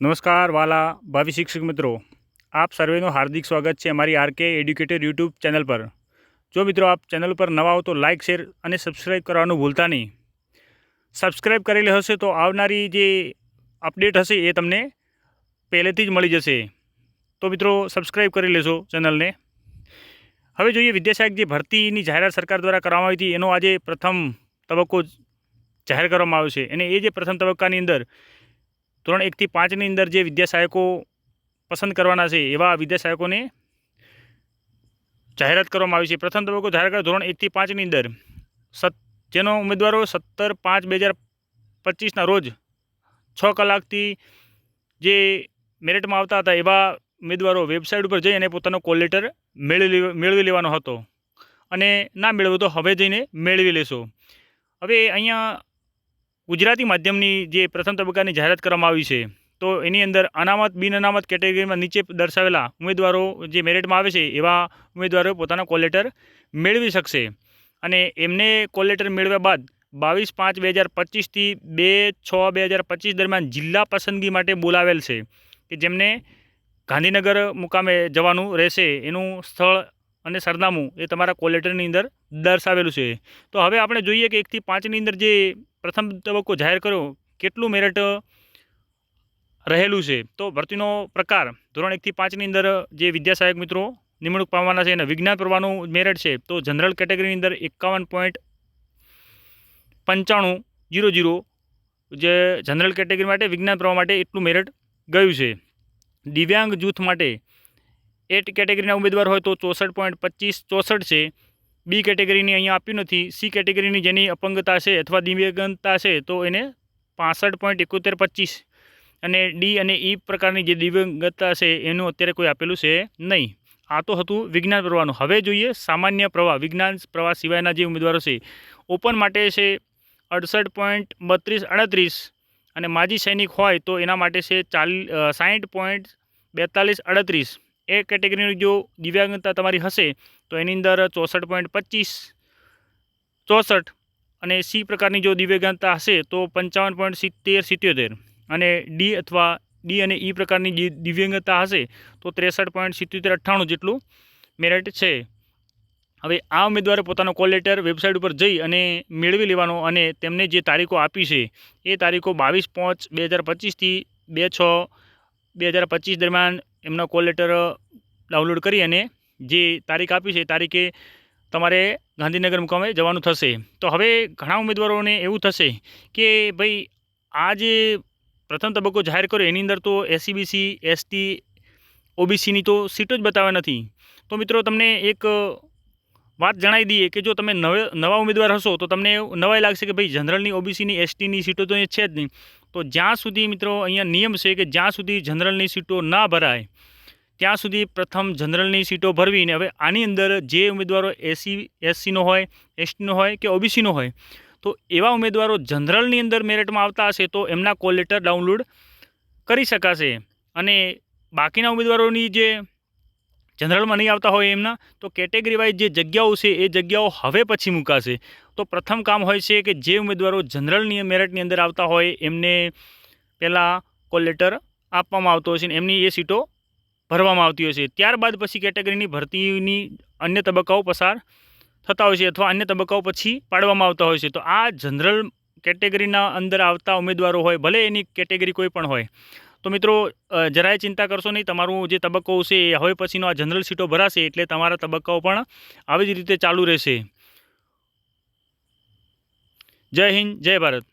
નમસ્કાર વાલા ભાવિ શિક્ષક મિત્રો. આપ સર્વેનું હાર્દિક સ્વાગત છે અમારી આરકે એડ્યુકેટર યુટ્યુબ ચેનલ પર. જો મિત્રો આપ ચેનલ પર નવા હો તો લાઇક શેર અને સબસ્ક્રાઈબ કરવાનું ભૂલતા નહીં. સબસ્ક્રાઈબ કરેલી હશે તો આવનારી જે અપડેટ હશે એ તમને પહેલેથી જ મળી જશે. તો મિત્રો સબસ્ક્રાઈબ કરી લેશો ચેનલને. હવે જોઈએ વિદ્યાશાયક જે ભરતીની જાહેરાત સરકાર દ્વારા કરવામાં આવી હતી, એનો આજે પ્રથમ તબક્કો જાહેર કરવામાં આવ્યો છે. અને એ જે પ્રથમ તબક્કાની અંદર ધોરણ એકથી પાંચની અંદર જે વિદ્યાસહાયકો પસંદ કરવાના છે, એવા વિદ્યાસહાયકોને જાહેરાત કરવામાં આવી છે. પ્રથમ તબક્કો જાહેર કર્યો ધોરણ એકથી પાંચની અંદર. સત, જેનો ઉમેદવારો સત્તર પાંચ બે હજાર પચીસના રોજ છ કલાકથી જે મેરિટમાં આવતા હતા, એવા ઉમેદવારો વેબસાઇટ ઉપર જઈ અને પોતાનો કોલ લેટર મેળવી મેળવી લેવાનો હતો. અને ના મેળવ્યો તો હવે જઈને મેળવી લેશો. હવે અહીંયા ગુજરાતી માધ્યમની જે પ્રથમ તબક્કાની જાહેરાત કરવામાં આવી છે, તો એની અંદર અનામત બિન અનામત કેટેગરીમાં નીચે દર્શાવેલા ઉમેદવારો જે મેરિટમાં આવે છે, એવા ઉમેદવારો પોતાના કોલ લેટર મેળવી શકશે. અને એમને કોલ લેટર મેળવ્યા બાદ બાવીસ પાંચ બે હજાર પચીસથી બે છ બે હજાર પચીસ દરમિયાન જિલ્લા પસંદગી માટે બોલાવેલ છે, કે જેમને ગાંધીનગર મુકામે જવાનું રહેશે, એનું સ્થળ અને સરનામું એ તમારા કોલ લેટરની અંદર દર્શાવેલું છે. તો હવે આપણે જોઈએ કે એકથી પાંચની અંદર જે પ્રથમ તબક્કો જાહેર કર્યો, કેટલું મેરિટ રહેલું છે? તો ભરતીનો પ્રકાર, ધોરણ એકથી પાંચની અંદર, જે વિદ્યાસહાયક મિત્રો નિમણૂક પામવાના છે અને વિજ્ઞાન પ્રવાહનું મેરિટ છે, તો જનરલ કેટેગરીની અંદર એકાવન પોઈન્ટ પંચાણું જીરો જીરો, જે જનરલ કેટેગરી માટે, વિજ્ઞાન પ્રવાહ માટે એટલું મેરિટ ગયું છે. દિવ્યાંગ જૂથ માટે, એટ કેટેગરીના ઉમેદવાર હોય તો ચોસઠ પોઈન્ટ પચીસ ચોસઠ છે. બી કેટેગરીની અહીંયા આપ્યું નથી. સી કેટેગરીની જેની અપંગતા છે અથવા દિવ્યાંગતા છે તો એને પાસઠ પોઈન્ટ એકોતેર પચીસ. અને ડી અને ઈ પ્રકારની જે દિવ્યાંગતા છે એનું અત્યારે કોઈ આપેલું છે નહીં. આ તો હતું વિજ્ઞાન પ્રવાહનું. હવે જોઈએ સામાન્ય પ્રવાહ, વિજ્ઞાન પ્રવાહ સિવાયના જે ઉમેદવારો છે. ઓપન માટે છે અડસઠ પોઈન્ટ બત્રીસ અડત્રીસ અને માજી સૈનિક હોય તો એના માટે છે ચાલી સાહીઠ પોઈન્ટ બેતાલીસ અડત્રીસ. એ કેટેગરીની જો દિવ્યાંગતા તમારી હશે તો એની અંદર ચોસઠ પોઈન્ટ પચીસ, ચોસઠ અને સી પ્રકારની જો દિવ્યાંગતા હશે તો પંચાવન પોઈન્ટ સિત્તેર, સિત્યોતેર અને ડી અથવા ડી અને ઈ પ્રકારની દિવ્યાંગતા હશે તો ત્રેસઠ પોઈન્ટ સિત્યોતેર અઠ્ઠાણું જેટલું મેરિટ છે. હવે આ ઉમેદવારે પોતાનો કોલ લેટર વેબસાઇટ ઉપર જઈ અને મેળવી લેવાનો અને તેમને જે તારીખો આપી છે એ તારીખો બાવીસ પાંચ બે હજાર પચીસથી બે છ બે હજાર પચીસ દરમિયાન એમનો કોલ લેટર ડાઉનલોડ કરી અને જે તારીખ આપી છે એ તારીખે તમારે ગાંધીનગર મુકામે જવાનું થશે. તો હવે ઘણા ઉમેદવારોને એવું થશે કે ભાઈ આ જે પ્રથમ તબક્કો જાહેર કર્યો એની અંદર તો એસસીબીસી એસટી ઓબીસીની તો સીટો જ બતાવે નથી. તો મિત્રો તમને એક વાત જણાવી દઈએ કે જો તમે નવે ઉમેદવાર હશો તો તમને નવાઈ લાગશે કે ભાઈ જનરલની ઓબીસીની એસટીની સીટો તો એ છે જ નહીં. તો જ્યાં સુધી મિત્રો અહીંયા નિયમ છે કે જ્યાં સુધી જનરલની સીટો ના ભરાય ત્યાં સુધી પ્રથમ જનરલની સીટો ભરવીને હવે આની અંદર જે ઉમેદવારો એસી, એસસીનો હોય, એસટીનો હોય કે ઓબીસીનો હોય, તો એવા ઉમેદવારો જનરલની અંદર મેરિટમાં આવતા હશે તો એમના કોલ લેટર ડાઉનલોડ કરી શકાશે. અને બાકીના ઉમેદવારોની જે જનરલમાં નહીં આવતા હોય એમના, તો કેટેગરી વાઇઝ જે જગ્યાઓ છે એ જગ્યાઓ હવે પછી મુકાશે. તો પ્રથમ કામ હોય છે કે જે ઉમેદવારો જનરલની મેરિટની અંદર આવતા હોય એમને પહેલાં કોલ લેટર આપવામાં આવતો હોય છે એમની એ સીટો ભરવામાં આવતી હોય છે. ત્યારબાદ પછી કેટેગરીની ભરતીની અન્ય તબક્કાઓ પસાર થતા હોય છે અથવા અન્ય તબક્કાઓ પછી પાડવામાં આવતા હોય છે. તો આ જનરલ કેટેગરીના અંદર આવતા ઉમેદવારો હોય, ભલે એની કેટેગરી કોઈ પણ હોય. તો મિત્રો જરાય ચિંતા કરશો નહીં. તમારું જે તબક્કો છે એ હવે પછીનો આ જનરલ સીટો ભરાશે એટલે તમારા તબક્કાઓ પણ આવી જ રીતે ચાલુ રહેશે. જય હિન્દ, જય ભારત.